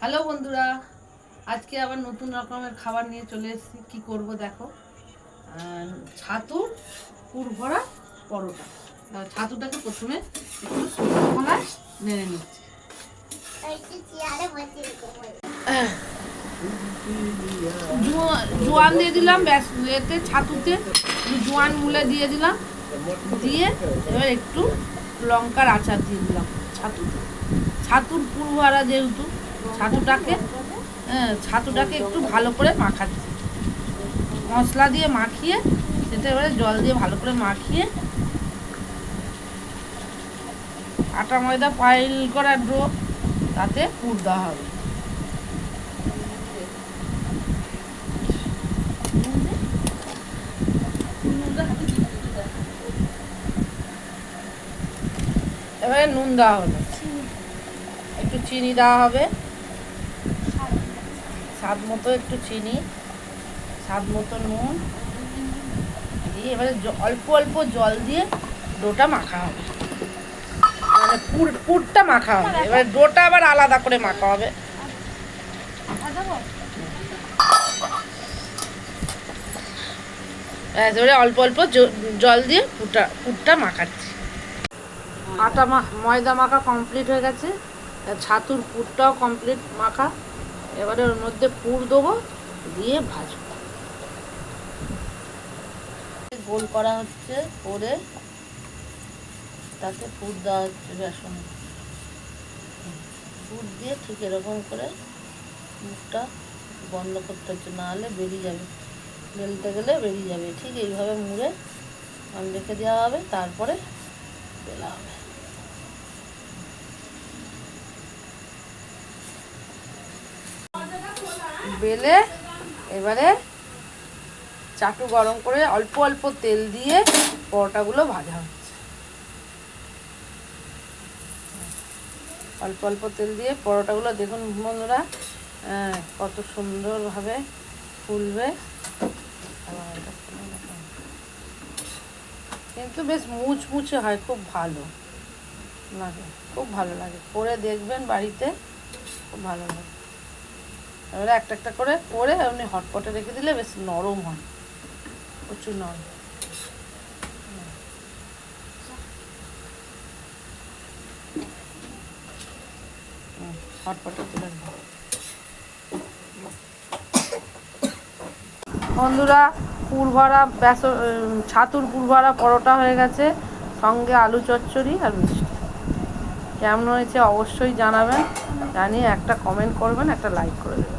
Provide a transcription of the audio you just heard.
Hello বন্ধুরা আজকে আবার নতুন রকমের খাবার নিয়ে চলে এসেছি। কি করব দেখো? আহ, ছাতুর পুর ভরা পরোটা। ছাতুটাকে প্রথমে একটু খোলায় নেড়ে নিচ্ছি। জোয়া- জোয়ান দিয়ে দিলাম ব্যাস এতে ছাতুতে জোয়ান মুলে দিয়ে দিলাম। দিয়ে এবার একটু লঙ্কার আচার দিয়ে দিলাম। ছাতুতে ছাতুর পুরুয়ারা যেহেতু, ছাতুটাকে হ্যাঁ ছাতুটাকে একটু ভালো করে মাখাচ্ছি। মশলা দিয়ে মাখিয়ে সেটা এবারে জল দিয়ে ভালো করে মাখিয়ে, আটা ময়দা পাইল করা ডো, তাতে পুর দেওয়া হবে। এবারে নুন দেওয়া হবে একটু চিনি দেওয়া হবে। স্বাদ মতো একটু চিনি, স্বাদ মতো নুন দিয়ে এবারে অল্প অল্প জল দিয়ে ডোটা মাখা হবে। মানে পুর, পুরটা মাখা হবে। এবারে ডোটা আবার আলাদা করে মাখা হবে। এবারে অল্প অল্প জল দিয়ে পুরটা পুরটা মাখাচ্ছি। আটা ময়দা মাখা কমপ্লিট হয়ে গেছে। ছাতুর পুরটাও কমপ্লিট মাখা। এবারে ওর মধ্যে পুর দেবো, দিয়ে ভাজবো। গোল করা হচ্ছে করে। তাতে পুর দেওয়া হচ্ছে বেসন। পুর দিয়ে ঠিক এরকম করে মুখটা বন্ধ করতে হচ্ছে নাহলে বেরিয়ে যাবে। বেলতে গেলে বেরিয়ে যাবে। ঠিক এইভাবে মুড়ে রেখে দেওয়া হবে, তারপরে বেলা হবে। বেলে এবারে চাটু গরম করে অল্প অল্প তেল দিয়ে পরোটাগুলো ভাজা হচ্ছে। অল্প অল্প তেল দিয়ে পরোটাগুলো দেখুন বন্ধুরা হ্যাঁ, কত সুন্দরভাবে ফুলবে। কিন্তু বেশ মুচমুচে হয় খুব ভালো লাগে খুব ভালো লাগে। করে দেখবেন বাড়িতে খুব ভালো লাগে। এবারে একটা একটা করে পরে এমনি হটপটে রেখে দিলে বেশ নরম হয়, প্রচুর নরম বন্ধুরা, পুর ভরা বেসন ছাতুর পুর ভরা পরোটা হয়ে গেছে, সঙ্গে আলু চচ্চড়ি আর মিষ্টি। কেমন হয়েছে অবশ্যই জানাবেন, জানিয়ে একটা কমেন্ট করবেন, একটা লাইক করে দেবেন।